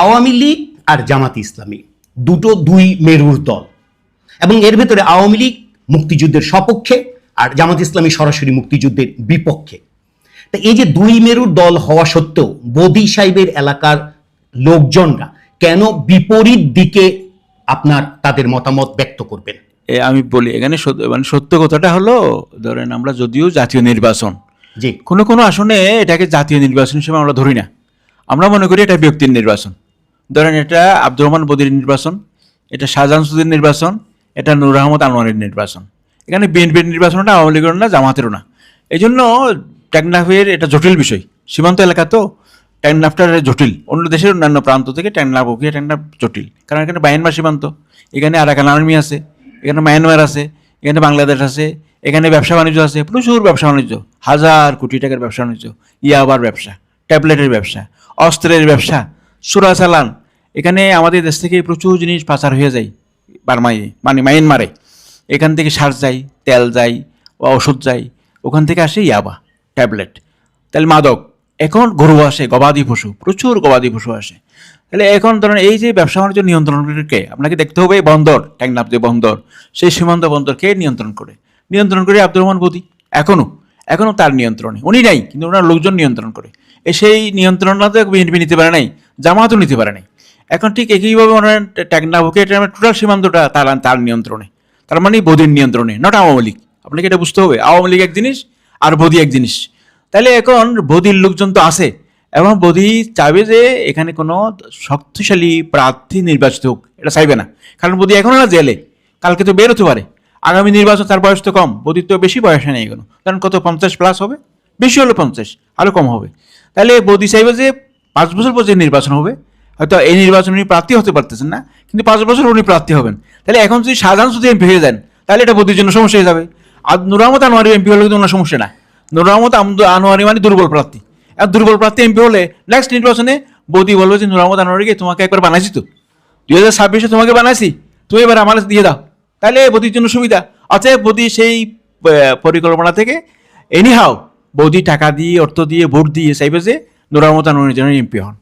আওয়ামী লীগ আর জামাত ইসলামী দুটো দুই মেরুর দল। এবং এর ভেতরে আওয়ামী লীগ মুক্তিযুদ্ধের সপক্ষে আর জামাত ইসলামী সরাসরি মুক্তিযুদ্ধের বিপক্ষে। তা এই যে দুই মেরুর দল হওয়া সত্ত্বেও বদি সাহেবের এলাকার লোকজনরা কেন বিপরীত দিকে আপনার তাদের মতামত ব্যক্ত করবেন? এ আমি বলি এখানে মানে সত্য কথাটা হলো ধরেন আমরা যদিও জাতীয় নির্বাচন জি। কোনো কোনো আসনে এটাকে জাতীয় নির্বাচন হিসেবে আমরা ধরি না। আমরা মনে করি এটা ব্যক্তির নির্বাচন। ধরেন এটা আব্দুর রহমান বদির নির্বাচন, এটা শাহজাহান নির্বাচন, এটা নুর আহমদ আনোয়ারের নির্বাচন। এখানে বিএনপির নির্বাচনটা আওয়ামী লীগেরও না, জামাতেরও না। এই জন্য টেকনাফের এটা জটিল বিষয়। সীমান্ত এলাকা তো টেকনাফটা জটিল। অন্য দেশের অন্যান্য প্রান্ত থেকে টেকনাফ প্রক্রিয়া টেকনাফ জটিল। কারণ এখানে বায়ানমার সীমান্ত। এখানে আরাকান আর্মি আছে, এখানে মায়ানমার আছে, এখানে বাংলাদেশ আছে, এখানে ব্যবসা বাণিজ্য আছে, প্রচুর ব্যবসা বাণিজ্য। হাজার কোটি টাকার ব্যবসা বাণিজ্য। ইয়াবার ব্যবসা, ট্যাবলেটের ব্যবসা, অস্ত্রের ব্যবসা সুরা চালান এখানে আমাদের দেশ থেকে প্রচুর জিনিস পাচার হয়ে যায় বার্মায় মানে মায়ানমারে। এখান থেকে সার যায়, তেল যায়, বা ওষুধ যায়। ওখান থেকে আসে ইয়াবা, ট্যাবলেট। তাহলে মাদক, এখন গরু আসে, গবাদি পশু, প্রচুর গবাদি পশু আসে। তাহলে এখন ধরেন এই যে ব্যবসা বাণিজ্য নিয়ন্ত্রণ করে কে আপনাকে দেখতে হবে, বন্দর ট্যাংনাপ যে বন্দর, সেই সীমান্ত বন্দর কে নিয়ন্ত্রণ করে। নিয়ন্ত্রণ করে আব্দুর রহমান বদি এখনও এখনও তার নিয়ন্ত্রণে। উনি নাই, কিন্তু ওনার লোকজন নিয়ন্ত্রণ করে। এ সেই নিয়ন্ত্রণটা তো বিএনপি নিতে পারে নাই। জামাতও নিতে পারে নাই এখন ঠিক একইভাবে ওনার ট্যাগনাবুকে টোটাল সীমান্তটা তার তার নিয়ন্ত্রণে। তার মানে বদির নিয়ন্ত্রণে নট আওয়ামী লীগ। আপনাকে এটা বুঝতে হবে, আওয়ামী লীগ এক জিনিস আর বদি এক জিনিস। তাহলে এখন বদির লোকজন তো আছে, এবং বদি চাইবে যে এখানে কোনো শক্তিশালী প্রার্থী নির্বাচিত হোক, এটা চাইবে না। কারণ বদি এখনও না জেলে, কালকে তো বের হতে পারে। আগামী নির্বাচন তার বয়স তো কম বদির তো বেশি বয়সে নেই এগুলো কারণ কত, পঞ্চাশ প্লাস হবে? বেশি হলো পঞ্চাশ আরও কম হবে। তাহলে বদি চাইবে যে পাঁচ বছর পর যে নির্বাচন হবে, হয়তো এই নির্বাচনে উনি প্রার্থী হতে পারতেছেন না, কিন্তু পাঁচ বছর উনি প্রার্থী হবেন। তাহলে এখন যদি সাধারণ শুধু এমপি হয়ে যান, তাহলে এটা বদির জন্য সমস্যা হয়ে যাবে। আর নুর আহমদ আনোয়ারি এমপি হলে কিন্তু ওনার সমস্যা না। নুর আহমদ আমদ- আনোয়ারি মানে দুর্বল প্রার্থী। আর দুর্বল প্রার্থী এমপি হলে নেক্সট নির্বাচনে বৌদি বলবে যে নুর আহমদ আনোয়ারিকে তোমাকে একবার বানাইছি তো। দুই হাজার ছাব্বিশে তোমাকে বানাইছি। তুমি এবার আমার দিয়ে দাও। তাহলে বৌদির জন্য সুবিধা। অতএব বৌদি সেই পরিকল্পনা থেকে এনিহাও বৌদি টাকা দিয়ে, অর্থ দিয়ে, ভোট দিয়ে চাইবে যে নুর আহমদ আনোয়ারির জন্য এমপি হন